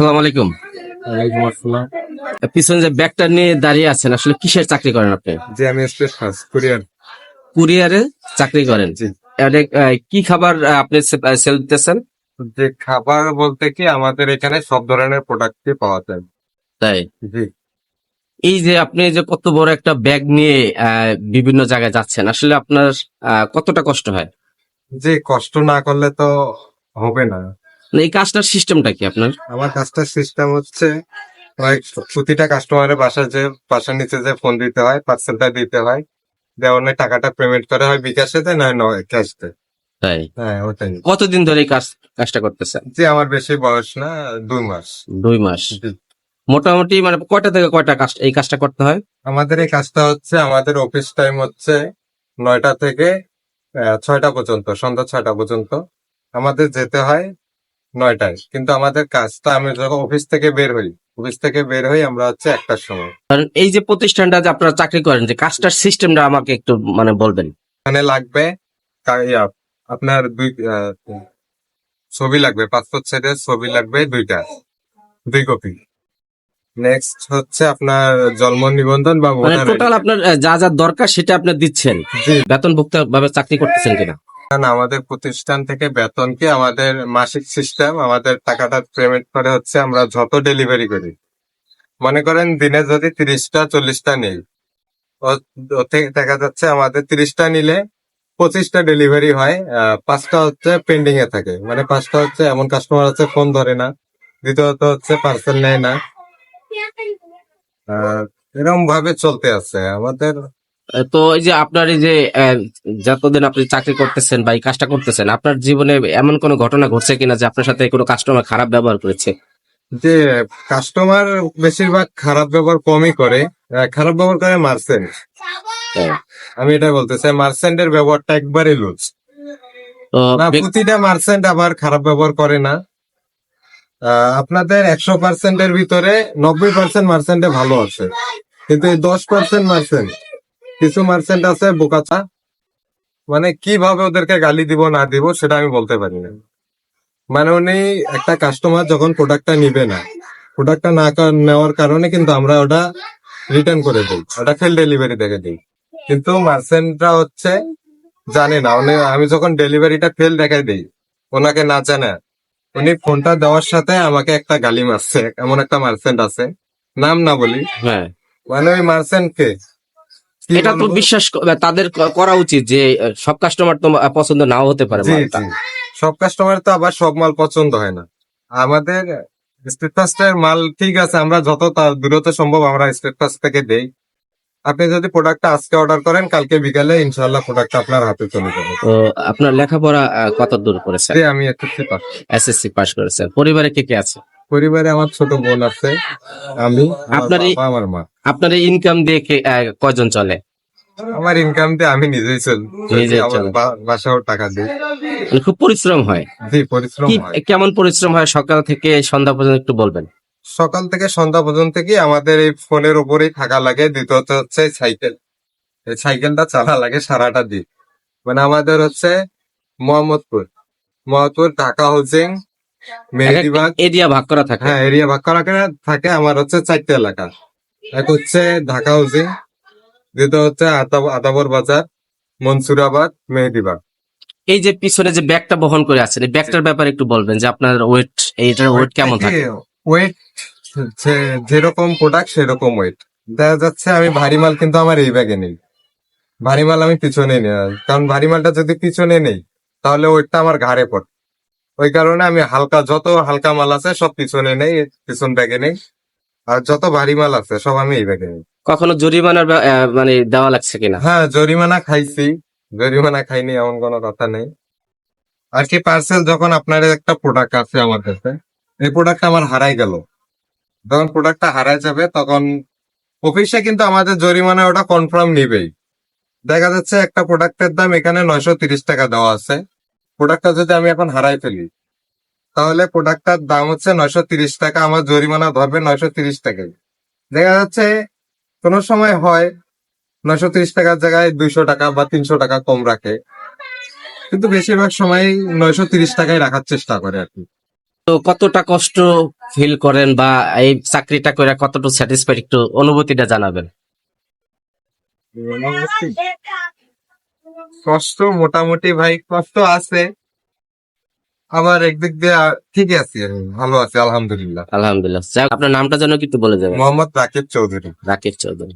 সালাম আলাইকুম। ওয়ালাইকুম আসসালাম। পিছনে যে ব্যাগটা নিয়ে দাঁড়িয়ে আছেন আসলে কিসের চাকরি করেন আপনি? জি আমি স্পেস কাজ কুরিয়ার। কুরিয়ারে চাকরি করেন? জি। কি খাবার আপনি সেল দিতেছেন? যে খাবার বলতে কি আমাদের এখানে সব ধরনের প্রোডাক্টই পাওয়া যায়। তাই? জি। এই যে আপনি যে কত বড় একটা ব্যাগ নিয়ে বিভিন্ন জায়গায় যাচ্ছেন আসলে আপনার কতটা কষ্ট হয়? যে কষ্ট না করলে তো হবে না। এই কাজটার সিস্টেমটা কি আপনার? আমার কাজটার সিস্টেম হচ্ছে প্রতিটা কাস্টমারের বাসায় যে বাসার নিচে যে ফোন দিতে হয় পার্সেলটা দিতে হয় দেওয়ার টাকাটা পেমেন্ট করা হয় বিকাশে দেয় না নয় ক্যাশ? দেয় তাই? হ্যাঁ ওটাই। কতদিন ধরে এই কাজ কাজটা করতেছেন? জি আমার বেশি বয়স না দুই মাস। দুই মাস। মোটামুটি মানে কয়টা থেকে কয়টা কাজ এই কাজটা করতে হয়? আমাদের এই কাজটা হচ্ছে আমাদের অফিস টাইম হচ্ছে নয়টা থেকে ছয়টা পর্যন্ত সন্ধ্যা ছয়টা পর্যন্ত। আমাদের যেতে হয় নয়টায় কিন্তু আমাদের কাজটা আমি যখন অফিস থেকে বের হই। অফিস থেকে বের হই আমরা হচ্ছে একটার সময়। কারণ এই যে প্রতিষ্ঠানটা যে আপনারা চাকরি করেন যে কাজটার সিস্টেমটা আমাকে একটু মানে বলবেন। এখানে লাগবে কা- আপনার দুই আহ, ছবি লাগবে পাসপোর্ট সাইজের ছবি লাগবে দুইটা দুই কপি নেক্সট হচ্ছে আপনার জন্ম নিবন্ধন বা মানে টোটাল ID আপনার আহ, যা যা দরকার সেটা আপনি দিচ্ছেন। জি। বেতনভুক্ত ভাবে চাকরি করতেছেন কিনা? আমাদের প্রতিষ্ঠান থেকে বেতন কি আমাদের মাসিক সিস্টেম আমাদের টাকাটা পেমেন্ট করে হচ্ছে আমরা যত ডেলিভারি করি। মনে করেন দিনে যদি তিরিশটা, চল্লিশটা নেই দেখা যাচ্ছে আমাদের তিরিশটা নিলে পঁচিশটা ডেলিভারি হয় পাঁচটা হচ্ছে পেন্ডিং এ থাকে। মানে পাঁচটা হচ্ছে এমন কাস্টমার আছে ফোন ধরে না। দ্বিতীয়ত হচ্ছে পার্সেল নেয় না। এরকম ভাবে চলতে আছে। আমাদের তো এই যে আপনার এই যে যতদিন আপনি চাকরি করতেছেন বা এই কাজটা করতেছেন আপনার জীবনে এমন কোনো ঘটনা ঘটছে কিনা যে আপনার সাথে কোনো কাস্টমার খারাপ ব্যবহার করেছে? যে কাস্টমার বেশিরভাগ খারাপ ব্যবহার কমই করে খারাপ ব্যবহার করে মার্সেন্ট আমি এটা বলতে চাই মার্সেন্টের ব্যবহারটা একবারে লুজ প্রতিটা মার্সেন্ট আবার খারাপ ব্যবহার করে না। আপনাদের একশো পার্সেন্টের ভিতরে নব্বই পার্সেন্ট মার্সেন্টে ভালো আছে। কিন্তু এই দশ পার্সেন্ট মার্সেন্ট কিছু মার্সেন্ট আছে বোকাচা মানে কীভাবে ওদেরকে গালি দিব না দিব সেটা আমি বলতে পারি না। মানে উনি একটা কাস্টমার যখন প্রোডাক্টটা নিবে না প্রোডাক্টটা না নেওয়ার কারণে কিন্তু আমরা ওটা রিটার্ন করে দিই ওটা ফেল ডেলিভারি দেখে দিই। কিন্তু মার্সেন্টরা হচ্ছে জানে না উনি আমি যখন ডেলিভারিটা ফেল দেখাই দিই ওনাকে না জানে উনি ফোনটা দেওয়ার সাথে আমাকে একটা গালি মারছে এমন একটা মার্সেন্ট আছে নাম না বলি। হ্যাঁ। মানে ওই মার্সেন্ট কি এটা তো বিশ্বাস তাদের করা উচিত যে সব কাস্টমার তো পছন্দ নাও হতে পারে সব কাস্টমার তো আবার সব মাল পছন্দ হয় না। আমাদের স্টেট ফাস্টের মাল ঠিক আছে আমরা যত দ্রুত সম্ভব আমরা স্টেট ফাস্ট থেকে দেই। আপনি যদি প্রোডাক্টটা আজকে অর্ডার করেন কালকে বিকালে ইনশাআল্লাহ প্রোডাক্টটা আপনার হাতে চলে যাবে। তো আপনার লেখাপড়া কত দূর করেছেন আমি একটু পাস এসএসসি পাস করেছেন। পরিবারে কে কে আছে? পরিবারে আমার ছোট বোন আছে আমি আপনার আমার মা। আপনার ইনকাম দিয়ে কে আহ, কয়জন চলে? আমার ইনকাম দিয়ে আমি নিজেই চল। বাসাও টাকা দিই। মানে খুব পরিশ্রম হয়। জি পরিশ্রম হয়। কেমন পরিশ্রম হয়? সকাল থেকে সন্ধ্যা পর্যন্ত একটু বলবেন। সকাল থেকে সন্ধ্যা পর্যন্ত কি আমাদের এই ফোনের উপরেই থাকা লাগে দ্বিতীয়ত হচ্ছে সাইকেল। এই সাইকেলটা চালা লাগে সারাটা দিন। মানে আমাদের হচ্ছে মোহাম্মদপুর। মোহাম্মদপুর ঢাকা হাউজিং মেহেদিবাগ এরিয়া ভাগ করা থাকে। হ্যাঁ এরিয়া ভাগ করা থাকে। আমার হচ্ছে চারটে এলাকা। এক হচ্ছে ঢাকা হাউজিং দ্বিতীয় হচ্ছে আদাবর বাজার মনসুরাবাদ মেহেদিবাগ এই যে পিছনে যে ব্যাগটা বহন করে আছেন এই ব্যাগটার ব্যাপারে একটু বলবেন যে আপনার ওয়েট এইটার ওয়েট কেমন থাকে ওয়েট যেরকম প্রোডাক্ট সেরকম ওয়েট দেখা যাচ্ছে আমি ভারী মাল কিন্তু আমার এই ব্যাগে নেই। ভারী মাল আমি পিছনে নিই। কারণ ভারী মালটা যদি পিছনে নেই তাহলে ওয়েটটা আমার ঘাড়ে পড়ে। ওই কারণে আমি হালকা যত হালকা মাল আছে সব পিছনে নেই পিছন ব্যাগে নেই। আর যত ভারী মাল আছে সব আমি এই ব্যাগে নেই। কখনো জরিমানার মানে দেওয়া লাগছে কিনা? হ্যাঁ জরিমানা খাইছি। জরিমানা খাইনি এমন কোনো কথা নেই। আর কি পার্সেল যখন আপনার একটা প্রোডাক্ট আছে আমার কাছে এই প্রোডাক্টটা আমার হারাই গেল। যখন প্রোডাক্টটা হারাই যাবে তখন অফিসে কিন্তু আমাদের জরিমানা ওটা কনফার্ম নিবেই। দেখা যাচ্ছে একটা প্রোডাক্টের দাম এখানে নয়শো তিরিশ টাকা দেওয়া আছে। প্রোডাক্টটা যদি আমি এখন হারাই ফেলি তাহলে প্রোডাক্টটার দাম হচ্ছে নয়শো তিরিশ টাকা আমার জরিমানা ধরবে নয়শো তিরিশ টাকায়। দেখা যাচ্ছে কোনো সময় হয় নয়শো তিরিশ টাকার জায়গায় দুইশো টাকা বা তিনশো টাকা কম রাখে। কিন্তু বেশিরভাগ সময় নয়শো তিরিশ টাকায় রাখার চেষ্টা করে আর কি। তো কতটা কষ্ট ফিল করেন বা এই চাকরিটা করে কতটুকু স্যাটিসফাইড একটু অনুভূতিটা জানাবেন? কষ্ট মোটামুটি ভাই কষ্ট আছে। আবার একদিক দিয়ে ঠিকই আছি আমি ভালো আছি আলহামদুলিল্লাহ। আলহামদুলিল্লাহ। আপনার নামটা যেন কিন্তু একটু বলে যাবে মোহাম্মদ রাকিব চৌধুরী। রাকিব চৌধুরী।